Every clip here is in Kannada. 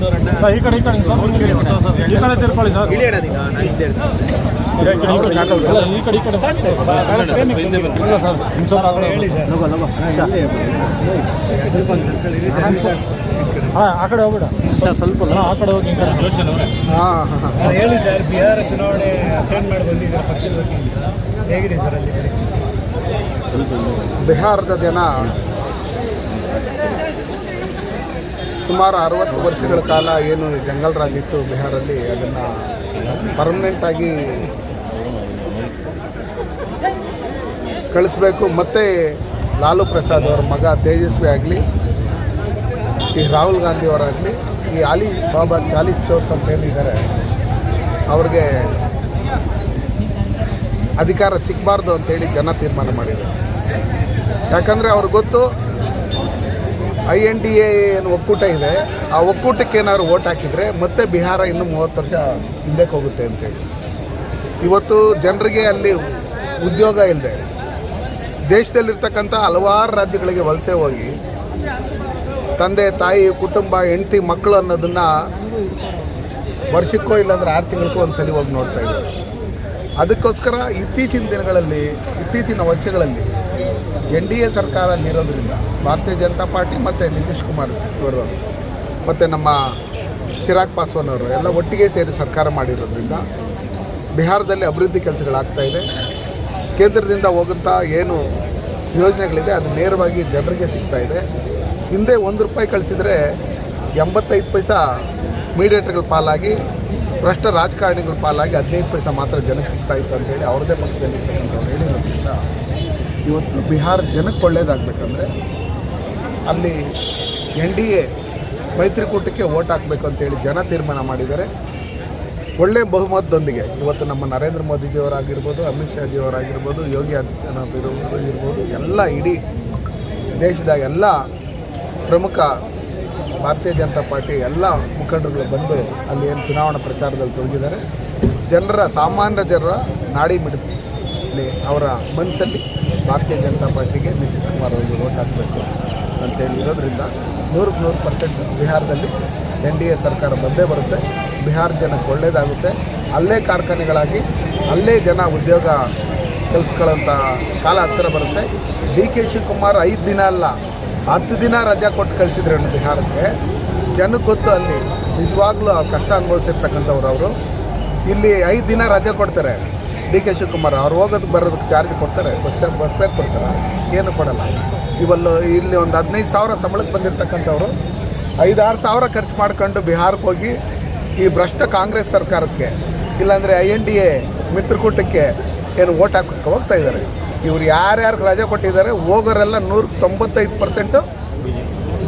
ಸರ್, ಈ ಕಡೆ ಈ ಕಡೆ ಸರ್. ಈ ಕಡೆ ತಿರ್ಕೊಳ್ಳಿ ಸರ್ ಈ ಕಡೆ ಈ ಕಡೆ ಅಲ್ಲ, ಈ ಕಡೆ ಈ ಕಡೆ. ಇಲ್ಲ ಸರ್ ನಿಮ್ಮ ಸರ್ ಆ ಕಡೆ ಹಾಂ ಆ ಕಡೆ ಹೋಗ್ಬೇಡ. ಸ್ವಲ್ಪ ಹಾಂ ಆ ಕಡೆ ಹೋಗಿ ಈ ಕಡೆ. ಹಾಂ ಹಾಂ ಹಾಂ ಹೇಳಿ ಸರ್ ಬಿಹಾರ ಚುನಾವಣೆ ಅಟೆಂಡ್ ಮಾಡಿ ಬಂದಿದ್ದೀರಾ ಪಕ್ಷದ ವತಿಯಿಂದ? ಹೇಗಿದೆ ಸರ್ ಅಲ್ಲಿ ಪರಿಸ್ಥಿತಿ? ಬಿಹಾರದ ಜನ ಸುಮಾರು ಅರವತ್ತು ವರ್ಷಗಳ ಕಾಲ ಏನು ಜಂಗಲ್ ರಾಜ್ ಇತ್ತು ಬಿಹಾರಲ್ಲಿ, ಅದನ್ನು ಪರ್ಮನೆಂಟಾಗಿ ಕಳಿಸ್ಬೇಕು. ಮತ್ತು ಲಾಲು ಪ್ರಸಾದ್ ಅವರ ಮಗ ತೇಜಸ್ವಿ ಆಗಲಿ, ಈ ರಾಹುಲ್ ಗಾಂಧಿ ಅವರಾಗಲಿ, ಈ ಅಲಿ ಬಾಬಾ ಚಾಲೀಸ್ ಚೋರ್ಸ್ ಅಂತ ಏನಿದ್ದಾರೆ, ಅವ್ರಿಗೆ ಅಧಿಕಾರ ಸಿಗಬಾರ್ದು ಅಂತೇಳಿ ಜನ ತೀರ್ಮಾನ ಮಾಡಿದ್ದಾರೆ. ಯಾಕಂದರೆ ಅವ್ರಿಗೆ ಗೊತ್ತು ಐ ಎನ್ ಡಿ ಎ ಏನು ಒಕ್ಕೂಟ ಇದೆ, ಆ ಒಕ್ಕೂಟಕ್ಕೆ ಏನಾದ್ರು ಓಟ್ ಹಾಕಿದರೆ ಮತ್ತೆ ಬಿಹಾರ ಇನ್ನು ಮೂವತ್ತು ವರ್ಷ ಹಿಂದೆ ಹೋಗುತ್ತೆ ಅಂತೇಳಿ ಇವತ್ತು ಜನರಿಗೆ ಅಲ್ಲಿ ಉದ್ಯೋಗ ಇಲ್ಲದೆ, ದೇಶದಲ್ಲಿರ್ತಕ್ಕಂಥ ಹಲವಾರು ರಾಜ್ಯಗಳಿಗೆ ವಲಸೆ ಹೋಗಿ, ತಂದೆ, ತಾಯಿ, ಕುಟುಂಬ, ಹೆಂಡತಿ, ಮಕ್ಕಳು ಅನ್ನೋದನ್ನು ವರ್ಷಕ್ಕೋ ಇಲ್ಲಾಂದ್ರೆ ಆರು ತಿಂಗಳಿಗೂ ಒಂದು ಸಲ ಹೋಗಿ ನೋಡ್ತಾ ಇದ್ದಾರೆ. ಅದಕ್ಕೋಸ್ಕರ ಇತ್ತೀಚಿನ ದಿನಗಳಲ್ಲಿ, ಇತ್ತೀಚಿನ ವರ್ಷಗಳಲ್ಲಿ ಎನ್ ಡಿ ಎ ಸರ್ಕಾರ ನೀಡೋದ್ರಿಂದ ಭಾರತೀಯ ಜನತಾ ಪಾರ್ಟಿ ಮತ್ತು ನಿತೀಶ್ ಕುಮಾರ್ ಅವರು, ಮತ್ತು ನಮ್ಮ ಚಿರಾಗ್ ಪಾಸ್ವಾನ್ ಅವರು ಎಲ್ಲ ಒಟ್ಟಿಗೆ ಸೇರಿ ಸರ್ಕಾರ ಮಾಡಿರೋದ್ರಿಂದ ಬಿಹಾರದಲ್ಲಿ ಅಭಿವೃದ್ಧಿ ಕೆಲಸಗಳಾಗ್ತಾ ಇದೆ. ಕೇಂದ್ರದಿಂದ ಹೋಗುತ್ತಾ ಏನು ಯೋಜನೆಗಳಿದೆ, ಅದು ನೇರವಾಗಿ ಜನರಿಗೆ ಸಿಗ್ತಾ ಇದೆ. ಹಿಂದೆ ಒಂದು ರೂಪಾಯಿ ಕಳಿಸಿದರೆ ಎಂಬತ್ತೈದು ಪೈಸ ಮೀಡಿಯೇಟರ್ಗಳ ಪಾಲಾಗಿ, ಭ್ರಷ್ಟ ರಾಜಕಾರಣಿಗಳ ಪಾಲಾಗಿ ಹದಿನೈದು ಪೈಸ ಮಾತ್ರ ಜನಕ್ಕೆ ಸಿಗ್ತಾ ಇತ್ತು ಅಂತೇಳಿ ಅವ್ರದ್ದೇ ಪಕ್ಷದಲ್ಲಿ ಹೇಳಿರೋದ್ರಿಂದ ಇವತ್ತು ಬಿಹಾರ ಜನಕ್ಕೆ ಒಳ್ಳೇದಾಗಬೇಕಂದ್ರೆ ಅಲ್ಲಿ ಎನ್ ಡಿ ಎ ಮೈತ್ರಿಕೂಟಕ್ಕೆ ಓಟ್ ಹಾಕಬೇಕು ಅಂತೇಳಿ ಜನ ತೀರ್ಮಾನ ಮಾಡಿದ್ದಾರೆ. ಒಳ್ಳೆ ಬಹುಮತದೊಂದಿಗೆ ಇವತ್ತು ನಮ್ಮ ನರೇಂದ್ರ ಮೋದಿಜಿಯವರಾಗಿರ್ಬೋದು, ಅಮಿತ್ ಶಾಜಿಯವರಾಗಿರ್ಬೋದು, ಯೋಗಿ ಆದಿತ್ಯನಾಥ್ ಇರ್ಬೋದು, ಎಲ್ಲ ಇಡೀ ದೇಶದ ಎಲ್ಲ ಪ್ರಮುಖ ಭಾರತೀಯ ಜನತಾ ಪಾರ್ಟಿ ಎಲ್ಲ ಮುಖಂಡರುಗಳು ಬಂದು ಅಲ್ಲಿ ಏನು ಚುನಾವಣಾ ಪ್ರಚಾರದಲ್ಲಿ ತೊಡಗಿದ್ದಾರೆ. ಜನರ, ಸಾಮಾನ್ಯ ಜನರ ನಾಡಿ ಮಿಡಿತಲ್ಲಿ ಅವರ ಮನಸ್ಸಲ್ಲಿ ಭಾರತೀಯ ಜನತಾ ಪಾರ್ಟಿಗೆ ನಿತೀಶ್ ಕುಮಾರ್ ಅವರಿಗೆ ಓಟ್ ಹಾಕಬೇಕು ಅಂತೇಳಿ ಇರೋದ್ರಿಂದ ನೂರಕ್ಕೆ ನೂರು ಪರ್ಸೆಂಟ್ ಬಿಹಾರದಲ್ಲಿ ಎನ್ ಡಿ ಎ ಸರ್ಕಾರ ಬಂದೇ ಬರುತ್ತೆ. ಬಿಹಾರ ಜನಕ್ಕೆ ಒಳ್ಳೆಯದಾಗುತ್ತೆ ಅಲ್ಲೇ ಕಾರ್ಖಾನೆಗಳಾಗಿ, ಅಲ್ಲೇ ಜನ ಉದ್ಯೋಗ ಕಲ್ಪಿಸ್ಕೊಳ್ಳೋಂಥ ಕಾಲ ಹತ್ತಿರ ಬರುತ್ತೆ. ಡಿ ಕೆ ಶಿವಕುಮಾರ್ ಐದು ದಿನ ಅಲ್ಲ, ಹತ್ತು ದಿನ ರಜಾ ಕೊಟ್ಟು ಕಳಿಸಿದ್ರು ಬಿಹಾರಕ್ಕೆ? ಜನಕ್ಕೆ ಗೊತ್ತು ಅಲ್ಲಿ. ನಿಜವಾಗ್ಲೂ ಅವ್ರು ಕಷ್ಟ ಅನುಭವಿಸಿರ್ತಕ್ಕಂಥವ್ರು ಅವರು. ಇಲ್ಲಿ ಐದು ದಿನ ರಜೆ ಕೊಡ್ತಾರೆ. ಡಿ ಕೆ ಶಿವಕುಮಾರ್ ಅವ್ರು ಹೋಗೋದಕ್ಕೆ ಬರೋದಕ್ಕೆ ಚಾರ್ಜ್ ಕೊಡ್ತಾರೆ, ಬಸ್ ಚಾರ್ಜ್, ಬಸ್ ಫೇರ್ ಕೊಡ್ತಾರೆ, ಏನು ಕೊಡಲ್ಲ. ಇವಲ್ಲು ಇಲ್ಲಿ ಒಂದು ಹದಿನೈದು ಸಾವಿರ ಸಂಬಳಕ್ಕೆ ಬಂದಿರತಕ್ಕಂಥವ್ರು, ಐದಾರು ಸಾವಿರ ಖರ್ಚು ಮಾಡ್ಕೊಂಡು ಬಿಹಾರಕ್ಕೆ ಹೋಗಿ ಈ ಭ್ರಷ್ಟ ಕಾಂಗ್ರೆಸ್ ಸರ್ಕಾರಕ್ಕೆ, ಇಲ್ಲಾಂದರೆ ಐ ಎನ್ ಡಿ ಎ, ಮಿತ್ರಕೂಟಕ್ಕೆ ಏನು ಓಟ್ ಹಾಕೋಕ್ಕೆ ಹೋಗ್ತಾ ಇದ್ದಾರೆ. ಇವ್ರು ಯಾರ್ಯಾರಿಗೆ ರಜೆ ಕೊಟ್ಟಿದ್ದಾರೆ, ಹೋಗೋರೆಲ್ಲ ನೂರ ತೊಂಬತ್ತೈದು ಪರ್ಸೆಂಟು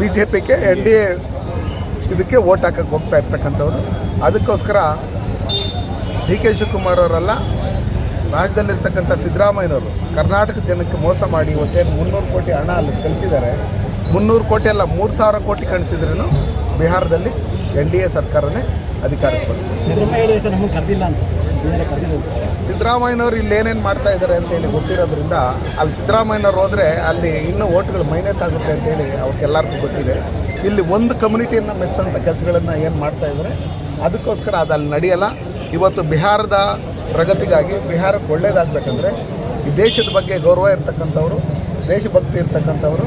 ಬಿ ಜೆ ಪಿಗೆ ಎನ್ ಡಿ ಎ ಇದಕ್ಕೆ ಓಟ್ ಹಾಕಕ್ಕೆ ಹೋಗ್ತಾ ಇರ್ತಕ್ಕಂಥವ್ರು. ಅದಕ್ಕೋಸ್ಕರ ಡಿ ಕೆ ಶಿವಕುಮಾರ್ ಅವರೆಲ್ಲ ರಾಜ್ಯದಲ್ಲಿರ್ತಕ್ಕಂಥ ಸಿದ್ದರಾಮಯ್ಯನವರು ಕರ್ನಾಟಕ ಜನಕ್ಕೆ ಮೋಸ ಮಾಡಿ ಇವತ್ತೇನು ಮುನ್ನೂರು ಕೋಟಿ ಹಣ ಅಲ್ಲಿ ಕಳಿಸಿದ್ದಾರೆ. ಮುನ್ನೂರು ಕೋಟಿ ಅಲ್ಲ ಮೂರು ಸಾವಿರ ಕೋಟಿ ಕಳಿಸಿದ್ರೂ ಬಿಹಾರದಲ್ಲಿ ಎನ್ ಡಿ ಎ ಸರ್ಕಾರನೇ ಅಧಿಕಾರಕ್ಕೆ ಬಂದಿದೆ. ಸಿದ್ದರಾಮಯ್ಯನವರು ಇಲ್ಲಿ ಏನೇನು ಮಾಡ್ತಾ ಇದ್ದಾರೆ ಅಂತೇಳಿ ಗೊತ್ತಿರೋದ್ರಿಂದ ಅಲ್ಲಿ ಸಿದ್ದರಾಮಯ್ಯನವ್ರು ಹೋದರೆ ಅಲ್ಲಿ ಇನ್ನೂ ಓಟ್ಗಳು ಮೈನಸ್ ಆಗುತ್ತೆ ಅಂತೇಳಿ ಅವ್ರಿಗೆಲ್ಲರಿಗೂ ಗೊತ್ತಿದೆ. ಇಲ್ಲಿ ಒಂದು ಕಮ್ಯುನಿಟಿಯನ್ನು ಮೆಚ್ಚಂಥ ಕೆಲಸಗಳನ್ನು ಏನು ಮಾಡ್ತಾ ಇದ್ದಾರೆ ಅದಕ್ಕೋಸ್ಕರ ಅದು ಅಲ್ಲಿ ನಡೆಯಲ್ಲ. ಇವತ್ತು ಬಿಹಾರದ ಪ್ರಗತಿಗಾಗಿ ಬಿಹಾರಕ್ಕೆ ಒಳ್ಳೇದಾಗಬೇಕಂದ್ರೆ ಈ ದೇಶದ ಬಗ್ಗೆ ಗೌರವ ಇರ್ತಕ್ಕಂಥವ್ರು ದೇಶಭಕ್ತಿ ಇರ್ತಕ್ಕಂಥವ್ರು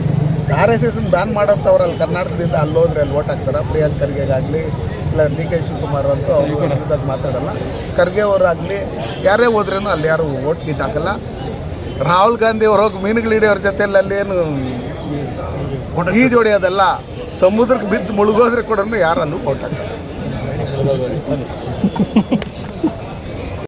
ಆರ್ ಎಸ್ ಎಸ್ನ ಬ್ಯಾನ್ ಮಾಡೋಂಥವ್ರು ಅಲ್ಲಿ ಕರ್ನಾಟಕದಿಂದ ಅಲ್ಲಿ ಹೋದ್ರೆ ಅಲ್ಲಿ ವೋಟ್ ಹಾಕ್ತಾರೆ? ಪ್ರಿಯಾಂಕ್ ಖರ್ಗೆಗಾಗಲಿ ಇಲ್ಲ ಡಿ ಕೆ ಶಿವಕುಮಾರ್ ಅಂತೂ ಅವರು ವಿರುದ್ಧ ಮಾತಾಡಲ್ಲ. ಖರ್ಗೆ ಅವರಾಗಲಿ ಯಾರೇ ಹೋದ್ರೂ ಅಲ್ಲಿ ಯಾರು ವೋಟ್ ಗಿಟ್ ಹಾಕಲ್ಲ. ರಾಹುಲ್ ಗಾಂಧಿ ಅವ್ರು ಹೋಗಿ ಮೀನುಗಳು ಹಿಡಿಯೋರ ಜೊತೆಯಲ್ಲಿ ಅಲ್ಲಿ ಏನು ಈಜು ಹೊಡೆಯೋದಲ್ಲ ಸಮುದ್ರಕ್ಕೆ ಬಿದ್ದು ಮುಳುಗೋದ್ರೆ ಕೂಡ ಯಾರಲ್ಲೂ ವೋಟ್ ಹಾಕಲ್ಲ.